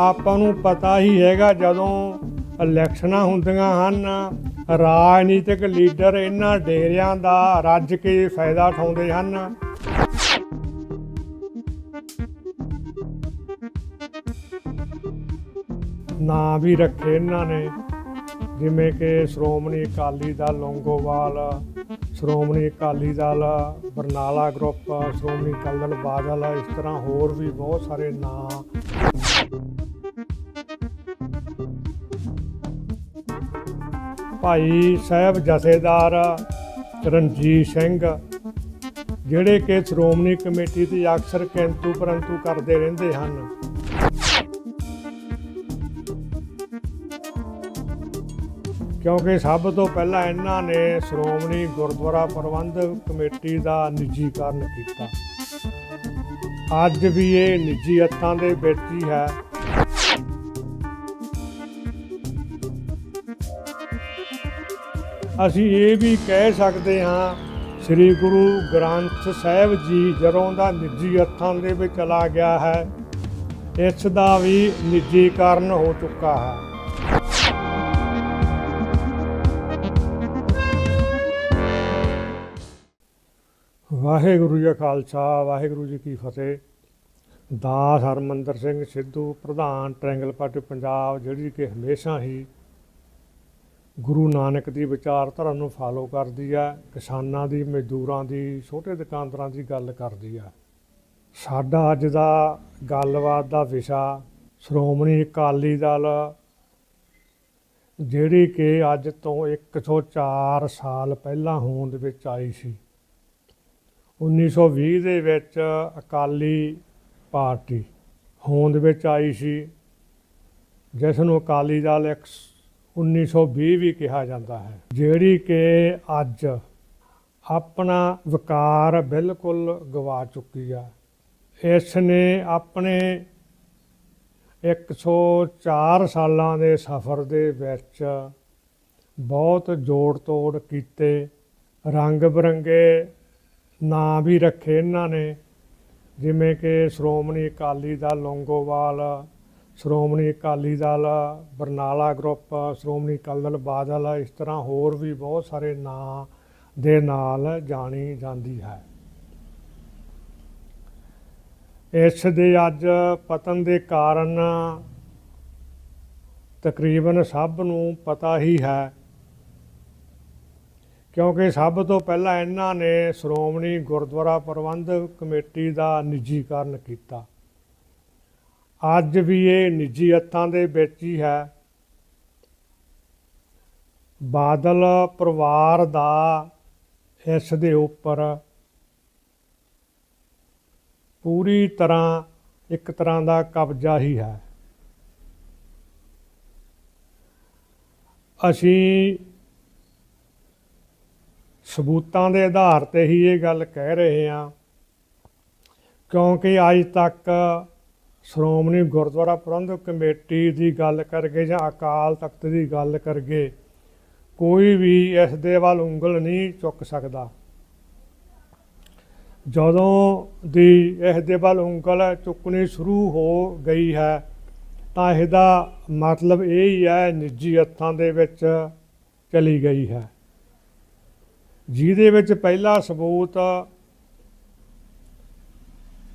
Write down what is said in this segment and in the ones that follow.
ਆਪਾਂ ਨੂੰ ਪਤਾ ਹੀ ਹੈਗਾ ਜਦੋਂ ਇਲੈਕਸ਼ਨਾਂ ਹੁੰਦੀਆਂ ਹਨ, ਰਾਜਨੀਤਿਕ ਲੀਡਰ ਇਹਨਾਂ ਡੇਰਿਆਂ ਦਾ ਰੱਜ ਕੇ ਫਾਇਦਾ ਉਠਾਉਂਦੇ ਹਨ। ਨਾਂ ਵੀ ਰੱਖੇ ਇਹਨਾਂ ਨੇ, ਜਿਵੇਂ ਕਿ ਸ਼੍ਰੋਮਣੀ ਅਕਾਲੀ ਦਲ ਲੌਂਗੋਵਾਲ, ਸ਼੍ਰੋਮਣੀ ਅਕਾਲੀ ਦਲ ਬਰਨਾਲਾ ਗਰੁੱਪ, ਸ਼੍ਰੋਮਣੀ ਅਕਾਲੀ ਦਲ ਬਾਦਲ, ਇਸ ਤਰ੍ਹਾਂ ਹੋਰ ਵੀ ਬਹੁਤ ਸਾਰੇ ਨਾਂ ਭਾਈ ਸਾਹਿਬ ਜਥੇਦਾਰ ਰਣਜੀਤ ਸਿੰਘ, ਜਿਹੜੇ ਕਿ ਸ਼੍ਰੋਮਣੀ ਕਮੇਟੀ ਤੇ ਅਕਸਰ ਕਿੰਤੂ ਪਰੰਤੂ ਕਰਦੇ ਰਹਿੰਦੇ ਹਨ। ਕਿਉਂਕਿ ਸਭ ਤੋਂ ਪਹਿਲਾਂ ਇਹਨਾਂ ਨੇ ਸ਼੍ਰੋਮਣੀ ਗੁਰਦੁਆਰਾ ਪ੍ਰਬੰਧਕ ਕਮੇਟੀ ਦਾ ਨਿੱਜੀਕਰਨ ਕੀਤਾ। ਅੱਜ ਵੀ ਇਹ ਨਿੱਜੀ ਹੱਥਾਂ ਦੇ ਵਿੱਚ ਹੀ ਹੈ। ਅਸੀਂ ਇਹ ਵੀ ਕਹਿ ਸਕਦੇ ਹਾਂ, ਸ੍ਰੀ ਗੁਰੂ ਗ੍ਰੰਥ ਸਾਹਿਬ ਜੀ ਜਦੋਂ ਦਾ ਨਿੱਜੀ ਹੱਥਾਂ ਦੇ ਵਿੱਚ ਚਲਾ ਗਿਆ ਹੈ, ਇਸ ਦਾ ਵੀ ਨਿੱਜੀਕਰਨ ਹੋ ਚੁੱਕਾ ਹੈ। ਵਾਹਿਗੁਰੂ ਜੀ ਕਾ ਖਾਲਸਾ, ਵਾਹਿਗੁਰੂ ਜੀ ਕੀ ਫਤਿਹ। ਦਾਸ ਹਰਮੰਦਰ ਸਿੰਘ ਸਿੱਧੂ, ਪ੍ਰਧਾਨ ਟ੍ਰਾਇੰਗਲ ਪਾਰਟੀ ਪੰਜਾਬ, ਜਿਹੜੀ ਕਿ ਹਮੇਸ਼ਾ ਹੀ ਗੁਰੂ ਨਾਨਕ ਦੀ ਵਿਚਾਰਧਾਰਾ ਨੂੰ ਫਾਲੋ ਕਰਦੀ ਹੈ ਕਿਸਾਨਾਂ ਦੀ, ਮਜ਼ਦੂਰਾਂ ਦੀ, ਛੋਟੇ ਦੁਕਾਨਦਾਰਾਂ ਦੀ ਗੱਲ ਕਰਦੀ ਹੈ ਸਾਡਾ ਅੱਜ ਦਾ ਗੱਲਬਾਤ ਦਾ ਵਿਸ਼ਾ ਸ਼੍ਰੋਮਣੀ ਅਕਾਲੀ ਦਲ, ਜਿਹੜੀ ਕਿ ਅੱਜ ਤੋਂ 104 ਸਾਲ ਪਹਿਲਾਂ ਹੋਂਦ ਵਿੱਚ ਆਈ ਸੀ। 1920 ਦੇ ਵਿੱਚ ਅਕਾਲੀ ਪਾਰਟੀ ਹੋਂਦ ਵਿੱਚ ਆਈ ਸੀ, ਜਿਸ ਨੂੰ ਅਕਾਲੀ ਦਲ ਇੱਕ 1920 ਵੀ ਕਿਹਾ ਜਾਂਦਾ ਹੈ, ਜਿਹੜੀ ਕਿ ਅੱਜ ਆਪਣਾ ਵਿਕਾਰ ਬਿਲਕੁਲ ਗਵਾ ਚੁੱਕੀ ਆ। ਇਸ ਨੇ ਆਪਣੇ 104 ਸਾਲਾਂ ਦੇ ਸਫ਼ਰ ਦੇ ਵਿੱਚ ਬਹੁਤ ਜੋੜ ਤੋੜ ਕੀਤੇ ਰੰਗ ਬਰੰਗੇ ਨਾਂ ਵੀ ਰੱਖੇ ਇਹਨਾਂ ਨੇ। ਜਿਵੇਂ ਕਿ ਸ਼੍ਰੋਮਣੀ ਅਕਾਲੀ ਦਲ ਲੌਂਗੋਵਾਲ, ਸ਼੍ਰੋਮਣੀ ਅਕਾਲੀ ਦਲ ਬਰਨਾਲਾ ਗਰੁੱਪ, ਸ਼੍ਰੋਮਣੀ ਅਕਾਲੀ ਦਲ ਬਾਦਲ, ਇਸ ਤਰ੍ਹਾਂ ਹੋਰ ਵੀ ਬਹੁਤ ਸਾਰੇ ਨਾਂ ਦੇ ਨਾਲ ਜਾਣੀ ਜਾਂਦੀ ਹੈ। ਇਸ ਦੇ ਅੱਜ ਪਤਨ ਦੇ ਕਾਰਨ ਤਕਰੀਬਨ ਸਭ ਨੂੰ ਪਤਾ ਹੀ ਹੈ ਕਿਉਂਕਿ ਸਭ ਤੋਂ ਪਹਿਲਾਂ ਇਹਨਾਂ ਨੇ ਸ਼੍ਰੋਮਣੀ ਗੁਰਦੁਆਰਾ ਪ੍ਰਬੰਧਕ ਕਮੇਟੀ ਦਾ ਨਿੱਜੀਕਰਨ ਕੀਤਾ। ਅੱਜ ਵੀ ਇਹ ਨਿੱਜੀ ਹੱਥਾਂ ਦੇ ਵਿੱਚ ਹੀ ਹੈ। ਬਾਦਲ ਪਰਿਵਾਰ ਦਾ ਇਸ ਦੇ ਉੱਪਰ ਪੂਰੀ ਤਰ੍ਹਾਂ ਇੱਕ ਤਰ੍ਹਾਂ ਦਾ ਕਬਜ਼ਾ ਹੀ ਹੈ। ਅਸੀਂ ਸਬੂਤਾਂ ਦੇ ਆਧਾਰ ਤੇ ਹੀ ਇਹ ਗੱਲ ਕਹਿ ਰਹੇ ਹਾਂ। ਕਿਉਂਕਿ ਅੱਜ ਤੱਕ ਸ਼੍ਰੋਮਣੀ ਗੁਰਦੁਆਰਾ ਪ੍ਰਬੰਧਕ ਕਮੇਟੀ ਦੀ ਗੱਲ ਕਰਕੇ ਜਾਂ ਅਕਾਲ ਤਖਤ ਦੀ ਗੱਲ ਕਰਕੇ ਕੋਈ ਵੀ ਇਸ ਦੇ ਵੱਲ ਉਂਗਲ ਨਹੀਂ ਚੁੱਕ ਸਕਦਾ। ਜਦੋਂ ਦੀ ਇਸ ਦੇ ਵੱਲ ਉਂਗਲ ਚੁੱਕਣੀ ਸ਼ੁਰੂ ਹੋ ਗਈ ਹੈ, ਤਾਂ ਇਹਦਾ ਮਤਲਬ ਇਹ ਹੀ ਹੈ, ਨਿੱਜੀ ਹੱਥਾਂ ਦੇ ਵਿੱਚ ਚਲੀ ਗਈ ਹੈ। ਜਿਹਦੇ ਵਿੱਚ ਪਹਿਲਾ ਸਬੂਤ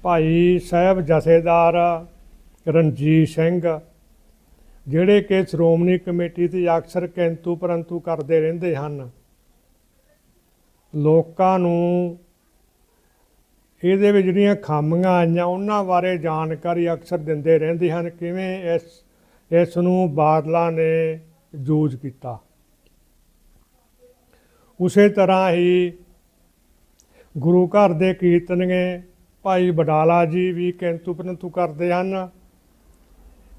ਭਾਈ ਸਾਹਿਬ ਜਥੇਦਾਰ ਰਣਜੀਤ ਸਿੰਘ, ਜਿਹੜੇ ਕਿ ਸ਼੍ਰੋਮਣੀ ਕਮੇਟੀ ਤੇ ਅਕਸਰ ਕਿੰਤੂ ਪਰੰਤੂ ਕਰਦੇ ਰਹਿੰਦੇ ਹਨ। ਲੋਕਾਂ ਨੂੰ ਇਹਦੇ ਵਿੱਚ ਜਿਹੜੀਆਂ ਖਾਮੀਆਂ ਆਈਆਂ, ਉਹਨਾਂ ਬਾਰੇ ਜਾਣਕਾਰੀ ਅਕਸਰ ਦਿੰਦੇ ਰਹਿੰਦੇ ਹਨ, ਕਿਵੇਂ ਇਸ ਇਸ ਨੂੰ ਬਾਦਲਾਂ ਨੇ ਯੂਜ਼ ਕੀਤਾ। ਉਸੇ ਤਰ੍ਹਾਂ ਹੀ ਗੁਰੂ ਘਰ ਦੇ ਕੀਰਤਨੀਏ ਭਾਈ ਬਡਾਲਾ ਜੀ ਵੀ ਕਿੰਤੂ ਪਰੰਤੂ ਕਰਦੇ ਹਨ।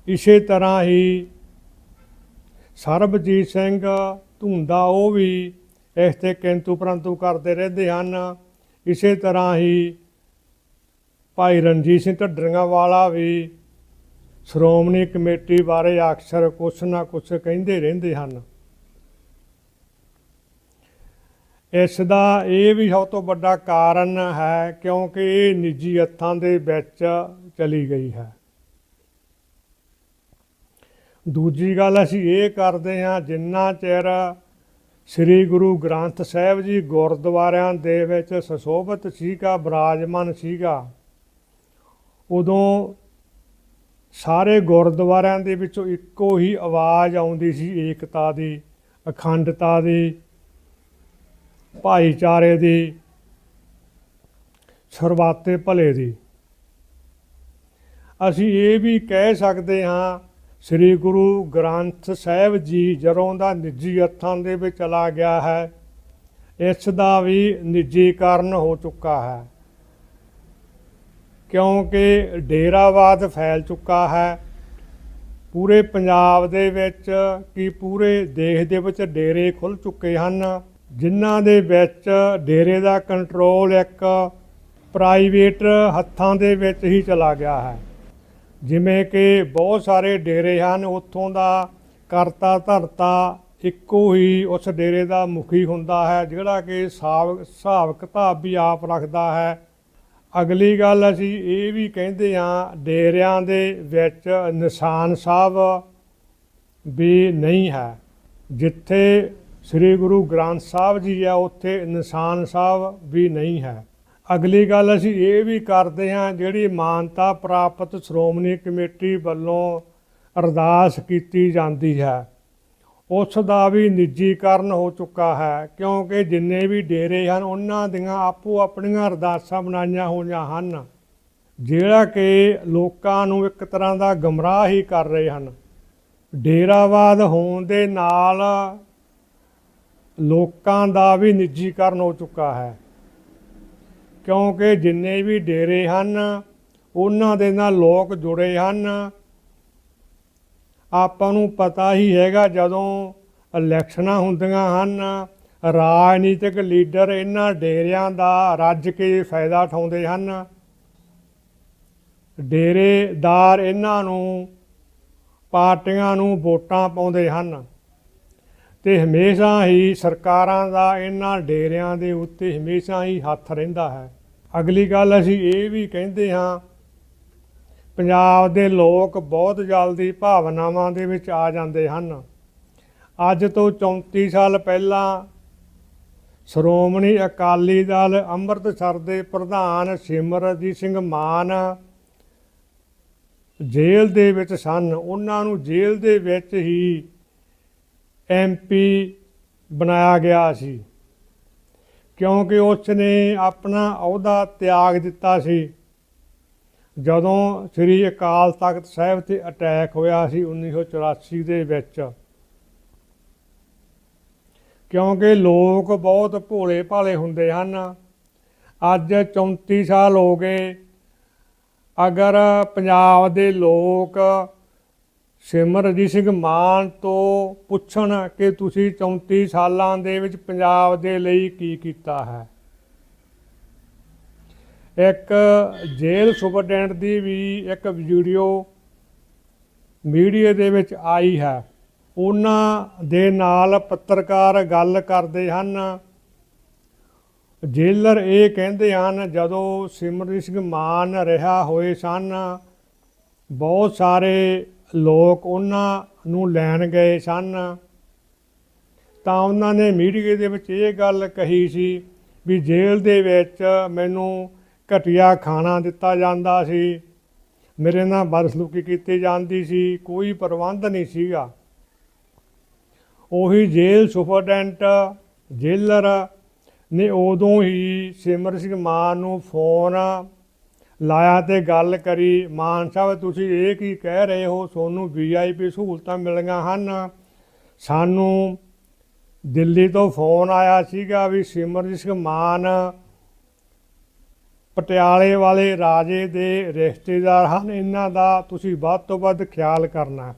ਇਸੇ ਤਰ੍ਹਾਂ ਹੀ ਸਰਬਜੀਤ ਸਿੰਘ ਧੁੰਦਾ ਉਹ ਵੀ ਇਸ ਤੇ ਕਿੰਤੂ ਪਰੰਤੂ ਕਰਦੇ ਰਹਿੰਦੇ ਹਨ। ਇਸੇ ਤਰ੍ਹਾਂ ਹੀ ਭਾਈ ਰਣਜੀਤ ਸਿੰਘ ਢੱਡਰੀਆਂ ਵਾਲਾ ਵੀ ਸ਼੍ਰੋਮਣੀ ਕਮੇਟੀ ਬਾਰੇ ਅਕਸਰ ਕੁਛ ਨਾ ਕੁਛ ਕਹਿੰਦੇ ਰਹਿੰਦੇ ਹਨ। ਇਸ ਦਾ ਇਹ ਵੀ ਸਭ ਤੋਂ ਵੱਡਾ ਕਾਰਨ ਹੈ ਕਿਉਂਕਿ ਇਹ ਨਿੱਜੀ ਹੱਥਾਂ ਦੇ ਵਿੱਚ ਚਲੀ ਗਈ ਹੈ। ਦੂਜੀ ਗੱਲ ਅਸੀਂ ਇਹ ਕਰਦੇ ਹਾਂ, ਜਿੰਨਾ ਚਿਰ ਸ੍ਰੀ ਗੁਰੂ ਗ੍ਰੰਥ ਸਾਹਿਬ ਜੀ ਗੁਰਦੁਆਰਿਆਂ ਦੇ ਵਿੱਚ ਸੁਸ਼ੋਭਿਤ ਸੀਗਾ, ਬਿਰਾਜਮਾਨ ਸੀਗਾ, ਉਦੋਂ ਸਾਰੇ ਗੁਰਦੁਆਰਿਆਂ ਦੇ ਵਿੱਚੋਂ ਇੱਕੋ ਹੀ ਆਵਾਜ਼ ਆਉਂਦੀ ਸੀ ਏਕਤਾ ਦੀ, ਅਖੰਡਤਾ ਦੀ ਭਾਈਚਾਰੇ ਦੀ, ਸਰਵਾਤੇ ਭਲੇ ਦੀ। ਅਸੀਂ ਇਹ ਵੀ ਕਹਿ ਸਕਦੇ ਹਾਂ, ਸ੍ਰੀ ਗੁਰੂ ਗ੍ਰੰਥ ਸਾਹਿਬ ਜੀ ਜਦੋਂ ਦਾ ਨਿੱਜੀ ਹੱਥਾਂ ਦੇ ਵਿੱਚ ਚਲਾ ਗਿਆ ਹੈ, ਇਸ ਦਾ ਵੀ ਨਿੱਜੀਕਰਨ ਹੋ ਚੁੱਕਾ ਹੈ। ਕਿਉਂਕਿ ਡੇਰਾਵਾਦ ਫੈਲ ਚੁੱਕਾ ਹੈ, ਪੂਰੇ ਪੰਜਾਬ ਦੇ ਵਿੱਚ ਕੀ ਪੂਰੇ ਦੇਸ਼ ਦੇ ਵਿੱਚ ਡੇਰੇ ਖੁੱਲ ਚੁੱਕੇ ਹਨ ਜਿਨ੍ਹਾਂ ਦੇ ਵਿੱਚ ਡੇਰੇ ਦਾ ਕੰਟਰੋਲ ਇੱਕ ਪ੍ਰਾਈਵੇਟ ਹੱਥਾਂ ਦੇ ਵਿੱਚ ਹੀ ਚਲਾ ਗਿਆ ਹੈ। ਜਿਵੇਂ ਕਿ ਬਹੁਤ ਸਾਰੇ ਡੇਰੇ ਹਨ, ਉੱਥੋਂ ਦਾ ਕਰਤਾ ਧਰਤਾ ਇੱਕੋ ਹੀ ਉਸ ਡੇਰੇ ਦਾ ਮੁਖੀ ਹੁੰਦਾ ਹੈ, ਜਿਹੜਾ ਕਿ ਹਿਸਾਬ ਹਿਸਾਬ ਕਿਤਾਬ ਵੀ ਆਪ ਰੱਖਦਾ ਹੈ। ਅਗਲੀ ਗੱਲ ਅਸੀਂ ਇਹ ਵੀ ਕਹਿੰਦੇ ਹਾਂ, ਡੇਰਿਆਂ ਦੇ ਵਿੱਚ ਨਿਸ਼ਾਨ ਸਾਹਿਬ ਵੀ ਨਹੀਂ ਹੈ, ਜਿੱਥੇ ਸ੍ਰੀ ਗੁਰੂ ਗ੍ਰੰਥ ਸਾਹਿਬ ਜੀ ਆ, ਉੱਥੇ ਇਨਸਾਨ ਸਾਹਿਬ ਵੀ ਨਹੀਂ ਹੈ। ਅਗਲੀ ਗੱਲ ਅਸੀਂ ਇਹ ਵੀ ਕਰਦੇ ਹਾਂ, ਜਿਹੜੀ ਮਾਨਤਾ ਪ੍ਰਾਪਤ ਸ਼੍ਰੋਮਣੀ ਕਮੇਟੀ ਵੱਲੋਂ ਅਰਦਾਸ ਕੀਤੀ ਜਾਂਦੀ ਹੈ, ਉਸ ਦਾ ਵੀ ਨਿੱਜੀਕਰਨ ਹੋ ਚੁੱਕਾ ਹੈ, ਕਿਉਂਕਿ ਜਿੰਨੇ ਵੀ ਡੇਰੇ ਹਨ, ਉਹਨਾਂ ਦੀਆਂ ਆਪੋ ਆਪਣੀਆਂ ਅਰਦਾਸਾਂ ਬਣਾਈਆਂ ਹੋਈਆਂ ਹਨ। ਜਿਹੜਾ ਕਿ ਲੋਕਾਂ ਨੂੰ ਇੱਕ ਤਰ੍ਹਾਂ ਦਾ ਗਮਰਾਹ ਹੀ ਕਰ ਰਹੇ ਹਨ। ਡੇਰਾਵਾਦ ਹੋਣ ਦੇ ਨਾਲ ਲੋਕਾਂ ਦਾ ਵੀ ਨਿੱਜੀਕਰਨ ਹੋ ਚੁੱਕਾ ਹੈ। ਕਿਉਂਕਿ ਜਿੰਨੇ ਵੀ ਡੇਰੇ ਹਨ, ਉਹਨਾਂ ਦੇ ਨਾਲ ਲੋਕ ਜੁੜੇ ਹਨ। ਆਪਾਂ ਨੂੰ ਪਤਾ ਹੀ ਹੈਗਾ ਜਦੋਂ ਇਲੈਕਸ਼ਨਾਂ ਹੁੰਦੀਆਂ ਹਨ, ਰਾਜਨੀਤਿਕ ਲੀਡਰ ਇਹਨਾਂ ਡੇਰਿਆਂ ਦਾ ਰੱਜ ਕੇ ਫਾਇਦਾ ਉਠਾਉਂਦੇ ਹਨ। ਡੇਰੇਦਾਰ ਇਹਨਾਂ ਨੂੰ ਪਾਰਟੀਆਂ ਨੂੰ ਵੋਟਾਂ ਪਾਉਂਦੇ ਹਨ। ਤੇ ਹਮੇਸ਼ਾ ਹੀ ਸਰਕਾਰਾਂ ਦਾ ਇਹਨਾਂ ਡੇਰਿਆਂ ਦੇ ਉੱਤੇ ਹਮੇਸ਼ਾ ਹੀ ਹੱਥ ਰਹਿੰਦਾ ਹੈ। ਅਗਲੀ ਗੱਲ ਅਸੀਂ ਇਹ ਵੀ ਕਹਿੰਦੇ ਹਾਂ, ਪੰਜਾਬ ਦੇ ਲੋਕ ਬਹੁਤ ਜਲਦੀ ਭਾਵਨਾਵਾਂ ਦੇ ਵਿੱਚ ਆ ਜਾਂਦੇ ਹਨ। ਅੱਜ ਤੋਂ 34 ਸਾਲ ਪਹਿਲਾਂ ਸ਼੍ਰੋਮਣੀ ਅਕਾਲੀ ਦਲ ਅੰਮ੍ਰਿਤਸਰ ਦੇ ਪ੍ਰਧਾਨ ਸਿਮਰਜੀਤ ਸਿੰਘ ਮਾਨ ਜੇਲ੍ਹ ਦੇ ਵਿੱਚ ਸਨ। ਉਹਨਾਂ ਨੂੰ ਜੇਲ੍ਹ ਦੇ ਵਿੱਚ ਹੀ ਐਮਪੀ ਬਣਾਇਆ ਗਿਆ ਸੀ। ਕਿਉਂਕਿ ਉਸ ਨੇ ਆਪਣਾ ਅਹੁਦਾ ਤਿਆਗ ਦਿੱਤਾ ਸੀ। ਜਦੋਂ ਸ੍ਰੀ ਅਕਾਲ ਤਖਤ ਸਾਹਿਬ ਤੇ ਅਟੈਕ ਹੋਇਆ ਸੀ 1984 ਦੇ ਵਿੱਚ। ਕਿਉਂਕਿ ਲੋਕ ਬਹੁਤ ਭੋਲੇ ਭਾਲੇ ਹੁੰਦੇ ਹਨ। ਅੱਜ 34 ਸਾਲ ਹੋ ਗਏ। ਅਗਰ ਪੰਜਾਬ ਦੇ ਲੋਕ ਸਿਮਰਜੀਤ ਸਿੰਘ ਮਾਨ ਤੋਂ ਪੁੱਛਣ ਕਿ ਤੁਸੀਂ 34 ਸਾਲਾਂ ਦੇ ਵਿੱਚ ਪੰਜਾਬ ਦੇ ਲਈ ਕੀ ਕੀਤਾ ਹੈ। ਇੱਕ ਜੇਲ੍ਹ ਸੁਪਰਡੈਂਟ ਦੀ ਵੀ ਇੱਕ ਵੀਡੀਓ ਮੀਡੀਆ ਦੇ ਵਿੱਚ ਆਈ ਹੈ। ਉਹਨਾਂ ਦੇ ਨਾਲ ਪੱਤਰਕਾਰ ਗੱਲ ਕਰਦੇ ਹਨ। ਜੇਲਰ ਇਹ ਕਹਿੰਦੇ ਹਨ, ਜਦੋਂ ਸਿਮਰਜੀਤ ਸਿੰਘ ਮਾਨ ਰਿਹਾ ਹੋਏ ਸਨ, ਬਹੁਤ ਸਾਰੇ ਲੋਕ ਉਹਨਾਂ ਨੂੰ ਲੈਣ ਗਏ ਸਨ। ਤਾਂ ਉਹਨਾਂ ਨੇ ਮੀਡੀਆ ਦੇ ਵਿੱਚ ਇਹ ਗੱਲ ਕਹੀ ਸੀ ਵੀ ਜੇਲ੍ਹ ਦੇ ਵਿੱਚ ਮੈਨੂੰ ਘਟੀਆ ਖਾਣਾ ਦਿੱਤਾ ਜਾਂਦਾ ਸੀ। ਮੇਰੇ ਨਾਲ ਬਦਸਲੂਕੀ ਕੀਤੀ ਜਾਂਦੀ ਸੀ, ਕੋਈ ਪ੍ਰਬੰਧ ਨਹੀਂ ਸੀਗਾ। ਉਹੀ ਜੇਲ੍ਹ ਸੁਪਰਡੈਂਟ, ਜੇਲਰ ਨੇ ਉਦੋਂ ਹੀ ਸਿਮਰ ਸਿੰਘ ਮਾਨ ਨੂੰ ਫੋਨ ਲਾਇਆ ਤੇ ਗੱਲ ਕਰੀ, ਮਾਨ ਸਾਹਿਬ, ਤੁਸੀਂ ਇਹ ਕੀ ਕਹਿ ਰਹੇ ਹੋ? ਤੁਹਾਨੂੰ ਵੀਆਈਪੀ ਸਹੂਲਤਾਂ ਮਿਲੀਆਂ ਹਨ। ਸਾਨੂੰ ਦਿੱਲੀ ਤੋਂ ਫੋਨ ਆਇਆ ਸੀਗਾ ਵੀ ਸਿਮਰਜੀਤ ਸਿੰਘ ਮਾਨ ਪਟਿਆਲੇ ਵਾਲੇ ਰਾਜੇ ਦੇ ਰਿਸ਼ਤੇਦਾਰ ਹਨ, ਇਹਨਾਂ ਦਾ ਤੁਸੀਂ ਵੱਧ ਤੋਂ ਵੱਧ ਖਿਆਲ ਕਰਨਾ।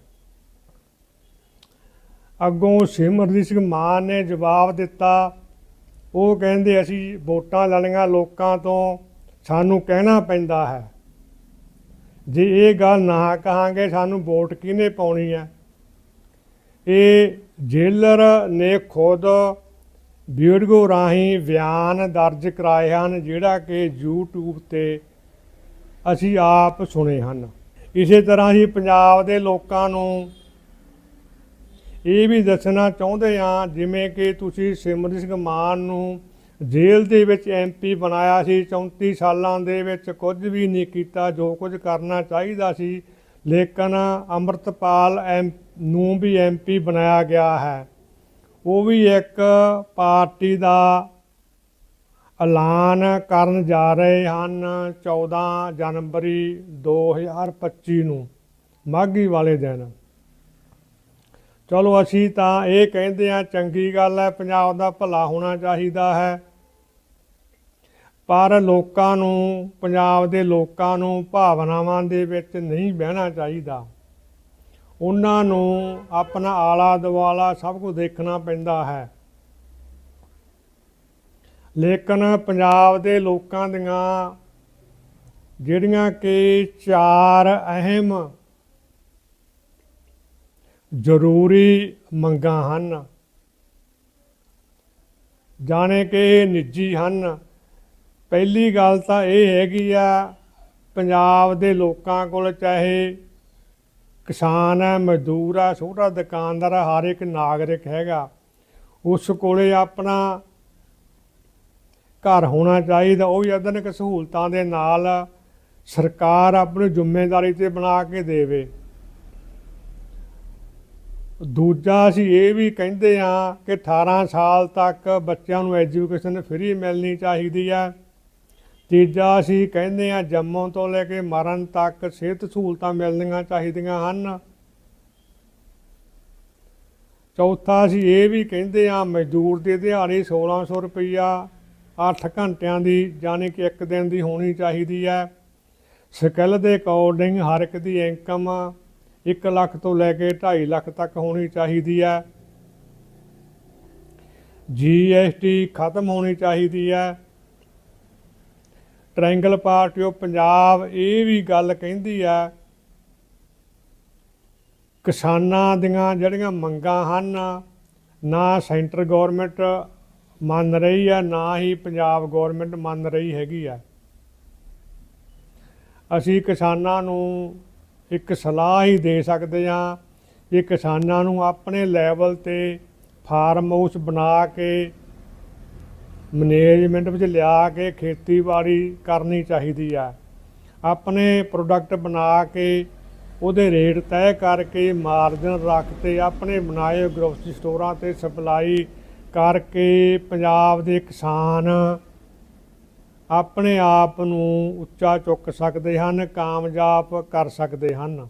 ਅੱਗੋਂ ਸਿਮਰਜੀਤ ਸਿੰਘ ਮਾਨ ਨੇ ਜਵਾਬ ਦਿੱਤਾ, ਉਹ ਕਹਿੰਦੇ ਅਸੀਂ ਵੋਟਾਂ ਲੈਣੀਆਂ ਲੋਕਾਂ ਤੋਂ। ਸਾਨੂੰ ਕਹਿਣਾ ਪੈਂਦਾ ਹੈ। ਜੇ ਇਹ ਗੱਲ ਨਾ ਕਹਾਂਗੇ, ਸਾਨੂੰ ਵੋਟ ਕਿਹਨੇ ਪਾਉਣੀ ਹੈ? ਇਹ ਜੇਲਰ ਨੇ ਖੁਦ ਵੀਡੀਓ ਰਾਹੀਂ ਬਿਆਨ ਦਰਜ ਕਰਾਏ ਹਨ, ਜਿਹੜਾ ਕਿ YouTube ਤੇ ਅਸੀਂ ਆਪ ਸੁਣੇ ਹਨ। ਇਸੇ ਤਰ੍ਹਾਂ ਹੀ ਪੰਜਾਬ ਦੇ ਲੋਕਾਂ ਨੂੰ ਇਹ ਵੀ ਦੱਸਣਾ ਚਾਹੁੰਦੇ ਹਾਂ, ਜਿਵੇਂ ਕਿ ਤੁਸੀਂ ਸਿਮਰਨ ਸਿੰਘ ਮਾਨ ਨੂੰ ਜੇਲ੍ਹ ਦੇ ਵਿੱਚ ਐਮਪੀ ਬਣਾਇਆ ਸੀ 34 ਸਾਲਾਂ ਦੇ ਵਿੱਚ ਕੁਝ ਵੀ ਨਹੀਂ ਕੀਤਾ, ਜੋ ਕੁਝ ਕਰਨਾ ਚਾਹੀਦਾ ਸੀ। ਲੇਕਿਨ ਅੰਮ੍ਰਿਤਪਾਲ ਐਮ, ਨੂੰ ਵੀ ਐਮਪੀ ਬਣਾਇਆ ਗਿਆ ਹੈ। ਉਹ ਵੀ ਇੱਕ ਪਾਰਟੀ ਦਾ ਐਲਾਨ ਕਰਨ ਜਾ ਰਹੇ ਹਨ 14 ਜਨਵਰੀ 2025 ਨੂੰ, ਮਾਘੀ ਵਾਲੇ ਦਿਨ। ਚਲੋ ਅਸੀਂ ਤਾਂ ਇਹ ਕਹਿੰਦੇ ਆ ਚੰਗੀ ਗੱਲ ਹੈ, ਪੰਜਾਬ ਦਾ ਭਲਾ ਹੋਣਾ ਚਾਹੀਦਾ ਹੈ। ਪਰ ਲੋਕਾਂ ਨੂੰ, ਪੰਜਾਬ ਦੇ ਲੋਕਾਂ ਨੂੰ ਭਾਵਨਾਵਾਂ ਦੇ ਵਿੱਚ ਨਹੀਂ ਬਹਿਣਾ ਚਾਹੀਦਾ। ਉਹਨਾਂ ਨੂੰ ਆਪਣਾ ਆਲਾ ਦੁਆਲਾ ਸਭ ਕੁਝ ਦੇਖਣਾ ਪੈਂਦਾ ਹੈ। ਲੇਕਿਨ ਪੰਜਾਬ ਦੇ ਲੋਕਾਂ ਦੀਆਂ ਜਿਹੜੀਆਂ ਕਿ ਚਾਰ ਅਹਿਮ ਜ਼ਰੂਰੀ ਮੰਗਾਂ ਹਨ, ਜਾਣੇ ਕਿ ਨਿੱਜੀ ਹਨ ਪਹਿਲੀ ਗੱਲ ਤਾਂ ਇਹ ਹੈਗੀ ਆ, ਪੰਜਾਬ ਦੇ ਲੋਕਾਂ ਕੋਲ ਚਾਹੇ ਕਿਸਾਨ ਹੈ, ਮਜ਼ਦੂਰ ਹੈ, ਛੋਟਾ ਦੁਕਾਨਦਾਰ ਹੈ, ਹਰ ਇੱਕ ਨਾਗਰਿਕ ਹੈਗਾ, ਉਸ ਕੋਲੇ ਆਪਣਾ ਘਰ ਹੋਣਾ ਚਾਹੀਦਾ। ਉਹ ਵੀ ਆਧੁਨਿਕ ਸਹੂਲਤਾਂ ਦੇ ਨਾਲ ਸਰਕਾਰ ਆਪਣੀ ਜ਼ਿੰਮੇਵਾਰੀ ਤੇ ਬਣਾ ਕੇ ਦੇਵੇ। ਦੂਜਾ ਅਸੀਂ ਇਹ ਵੀ ਕਹਿੰਦੇ ਆ ਕਿ 18 ਸਾਲ ਤੱਕ ਬੱਚਿਆਂ ਨੂੰ ਐਜੂਕੇਸ਼ਨ ਫ੍ਰੀ ਮਿਲਣੀ ਚਾਹੀਦੀ ਆ ਤੀਜਾ ਅਸੀਂ ਕਹਿੰਦੇ ਆ ਜੰਮੋਂ ਤੋਂ ਲੈ ਕੇ ਮਰਨ ਤੱਕ ਸਿਹਤ ਸਹੂਲਤਾਂ ਮਿਲਣੀਆਂ ਚਾਹੀਦੀਆਂ ਹਨ। ਚੌਥਾ ਅਸੀਂ ਇਹ ਵੀ ਕਹਿੰਦੇ ਆ ਮਜ਼ਦੂਰ ਦੀ ਦਿਹਾੜੀ 1600 ਰੁਪਈਆ 8 ਘੰਟਿਆਂ ਦੀ ਯਾਨੀ ਕਿ ਇੱਕ ਦਿਨ ਦੀ ਹੋਣੀ ਚਾਹੀਦੀ ਹੈ। ਸਕਿੱਲ ਦੇ ਅਕੋਰਡਿੰਗ ਹਰ ਇੱਕ ਦੀ ਇਨਕਮ 1 ਲੱਖ ਤੋਂ ਲੈ ਕੇ 2.5 ਲੱਖ ਤੱਕ ਹੋਣੀ ਚਾਹੀਦੀ ਹੈ। ਜੀਐਸਟੀ ਖਤਮ ਹੋਣੀ ਚਾਹੀਦੀ ਹੈ। ਟ੍ਰਾਇੰਗਲ ਪਾਰਟੀ ਆਫ ਪੰਜਾਬ ਇਹ ਵੀ ਗੱਲ ਕਹਿੰਦੀ ਆ, ਕਿਸਾਨਾਂ ਦੀਆਂ ਜਿਹੜੀਆਂ ਮੰਗਾਂ ਹਨ, ਨਾ ਸੈਂਟਰ ਗਵਰਨਮੈਂਟ ਮੰਨ ਰਹੀ ਆ, ਨਾ ਹੀ ਪੰਜਾਬ ਗਵਰਨਮੈਂਟ ਮੰਨ ਰਹੀ ਹੈਗੀ ਆ। ਅਸੀਂ ਕਿਸਾਨਾਂ ਨੂੰ ਇੱਕ ਸਲਾਹ ਹੀ ਦੇ ਸਕਦੇ ਹਾਂ ਕਿ ਕਿਸਾਨਾਂ ਨੂੰ ਆਪਣੇ ਲੈਵਲ ਤੇ ਫਾਰਮ ਹਾਊਸ ਬਣਾ ਕੇ ਮੈਨੇਜਮੈਂਟ ਵਿੱਚ ਲਿਆ ਕੇ ਖੇਤੀਬਾੜੀ ਕਰਨੀ ਚਾਹੀਦੀ ਆ। ਆਪਣੇ ਪ੍ਰੋਡਕਟ ਬਣਾ ਕੇ ਉਹਦੇ ਰੇਟ ਤੈਅ ਕਰਕੇ ਮਾਰਜਨ ਰੱਖ ਤੇ ਆਪਣੇ ਬਣਾਏ ਗਰੋਸਰੀ ਸਟੋਰਾਂ ਤੇ ਸਪਲਾਈ ਕਰਕੇ ਪੰਜਾਬ ਦੇ ਕਿਸਾਨ ਆਪਣੇ ਆਪ ਨੂੰ ਉੱਚਾ ਚੁੱਕ ਸਕਦੇ ਹਨ, ਕਾਮਯਾਬ ਕਰ ਸਕਦੇ ਹਨ।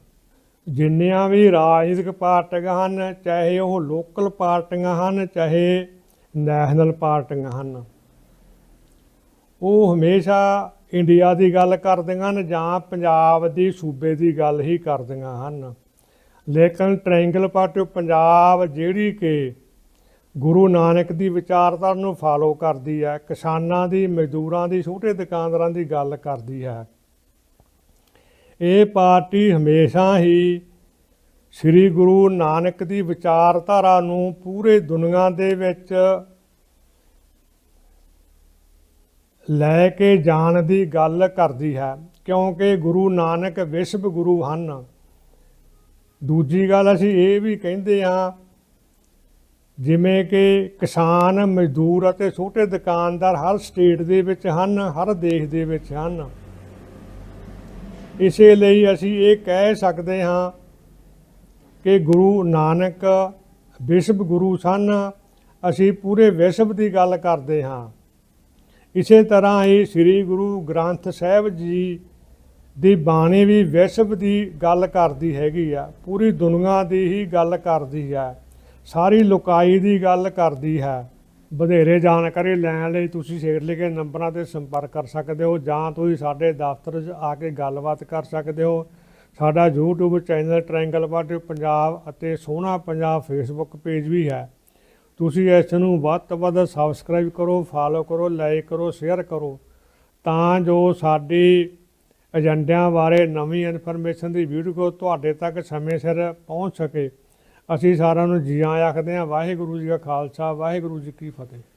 ਜਿੰਨੀਆਂ ਵੀ ਰਾਜਨੀਤਿਕ ਪਾਰਟੀਆਂ ਹਨ, ਚਾਹੇ ਉਹ ਲੋਕਲ ਪਾਰਟੀਆਂ ਹਨ, ਚਾਹੇ ਨੈਸ਼ਨਲ ਪਾਰਟੀਆਂ ਹਨ। ਉਹ ਹਮੇਸ਼ਾ ਇੰਡੀਆ ਦੀ ਗੱਲ ਕਰਦੀਆਂ ਹਨ ਜਾਂ ਪੰਜਾਬ ਦੀ ਸੂਬੇ ਦੀ ਗੱਲ ਹੀ ਕਰਦੀਆਂ ਹਨ। ਲੇਕਿਨ ਟ੍ਰਾਇੰਗਲ ਪਾਰਟੀ ਆਫ ਪੰਜਾਬ ਜਿਹੜੀ ਕਿ ਗੁਰੂ ਨਾਨਕ ਦੀ ਵਿਚਾਰਧਾਰਾ ਨੂੰ ਫਾਲੋ ਕਰਦੀ ਹੈ, ਕਿਸਾਨਾਂ ਦੀ, ਮਜ਼ਦੂਰਾਂ ਦੀ, ਛੋਟੇ ਦੁਕਾਨਦਾਰਾਂ ਦੀ ਗੱਲ ਕਰਦੀ ਹੈ। ਇਹ ਪਾਰਟੀ ਹਮੇਸ਼ਾ ਹੀ ਸ੍ਰੀ ਗੁਰੂ ਨਾਨਕ ਦੀ ਵਿਚਾਰਧਾਰਾ ਨੂੰ ਪੂਰੇ ਦੁਨੀਆ ਦੇ ਵਿੱਚ ਲੈ ਕੇ ਜਾਣ ਦੀ ਗੱਲ ਕਰਦੀ ਹੈ, ਕਿਉਂਕਿ ਗੁਰੂ ਨਾਨਕ ਵਿਸ਼ਵ ਗੁਰੂ ਹਨ। ਦੂਜੀ ਗੱਲ ਅਸੀਂ ਇਹ ਵੀ ਕਹਿੰਦੇ ਹਾਂ, ਜਿਵੇਂ ਕਿ ਕਿਸਾਨ, ਮਜ਼ਦੂਰ ਅਤੇ ਛੋਟੇ ਦੁਕਾਨਦਾਰ ਹਰ ਸਟੇਟ ਦੇ ਵਿੱਚ ਹਨ, ਹਰ ਦੇਸ਼ ਦੇ ਵਿੱਚ ਹਨ। ਇਸੇ ਲਈ ਅਸੀਂ ਇਹ ਕਹਿ ਸਕਦੇ ਹਾਂ ਕਿ ਗੁਰੂ ਨਾਨਕ ਵਿਸ਼ਵ ਗੁਰੂ ਸਨ, ਅਸੀਂ ਪੂਰੇ ਵਿਸ਼ਵ ਦੀ ਗੱਲ ਕਰਦੇ ਹਾਂ। ਇਸੇ ਤਰ੍ਹਾਂ ਹੀ ਸ੍ਰੀ ਗੁਰੂ ਗ੍ਰੰਥ ਸਾਹਿਬ ਜੀ ਦੀ ਬਾਣੀ ਵੀ ਵਿਸ਼ਵ ਦੀ ਗੱਲ ਕਰਦੀ ਹੈਗੀ ਆ, ਪੂਰੀ ਦੁਨੀਆ ਦੀ ਹੀ ਗੱਲ ਕਰਦੀ ਹੈ ਸਾਰੀ ਲੋਕਾਈ ਦੀ ਗੱਲ ਕਰਦੀ ਹੈ ਵਧੇਰੇ ਜਾਣਕਾਰੀ ਲੈਣ ਲਈ ਤੁਸੀਂ ਸੇਠ ਲਿਖੇ ਨੰਬਰਾਂ ਤੇ ਸੰਪਰਕ ਕਰ ਸਕਦੇ ਹੋ ਜਾਂ ਤੁਸੀਂ ਸਾਡੇ ਦਫ਼ਤਰ 'ਚ ਆ ਕੇ ਗੱਲਬਾਤ ਕਰ ਸਕਦੇ ਹੋ। ਸਾਡਾ YouTube channel triangle party Punjab ਅਤੇ ਸੋਹਣਾ ਪੰਜਾਬ ਫੇਸਬੁੱਕ ਪੇਜ ਵੀ ਹੈ। ਤੁਸੀਂ ਇਸ ਨੂੰ ਵੱਧ ਤੋਂ ਵੱਧ ਸਬਸਕ੍ਰਾਈਬ ਕਰੋ ਫਾਲੋ ਕਰੋ ਲਾਈਕ ਕਰੋ ਸ਼ੇਅਰ ਕਰੋ ਤਾਂ ਜੋ ਸਾਡੀ ਏਜੰਡਿਆਂ ਬਾਰੇ ਨਵੀਂ ਇਨਫੋਰਮੇਸ਼ਨ ਦੀ ਵੀਡੀਓ ਤੁਹਾਡੇ ਤੱਕ ਸਮੇਂ ਸਿਰ ਪਹੁੰਚ ਸਕੇ। ਅਸੀਂ ਸਾਰਿਆਂ ਨੂੰ ਜੀ ਆਇਆਂ ਆਖਦੇ ਹਾਂ, ਵਾਹਿਗੁਰੂ ਜੀ ਕਾ ਖਾਲਸਾ, ਵਾਹਿਗੁਰੂ ਜੀ ਕੀ ਫਤਿਹ।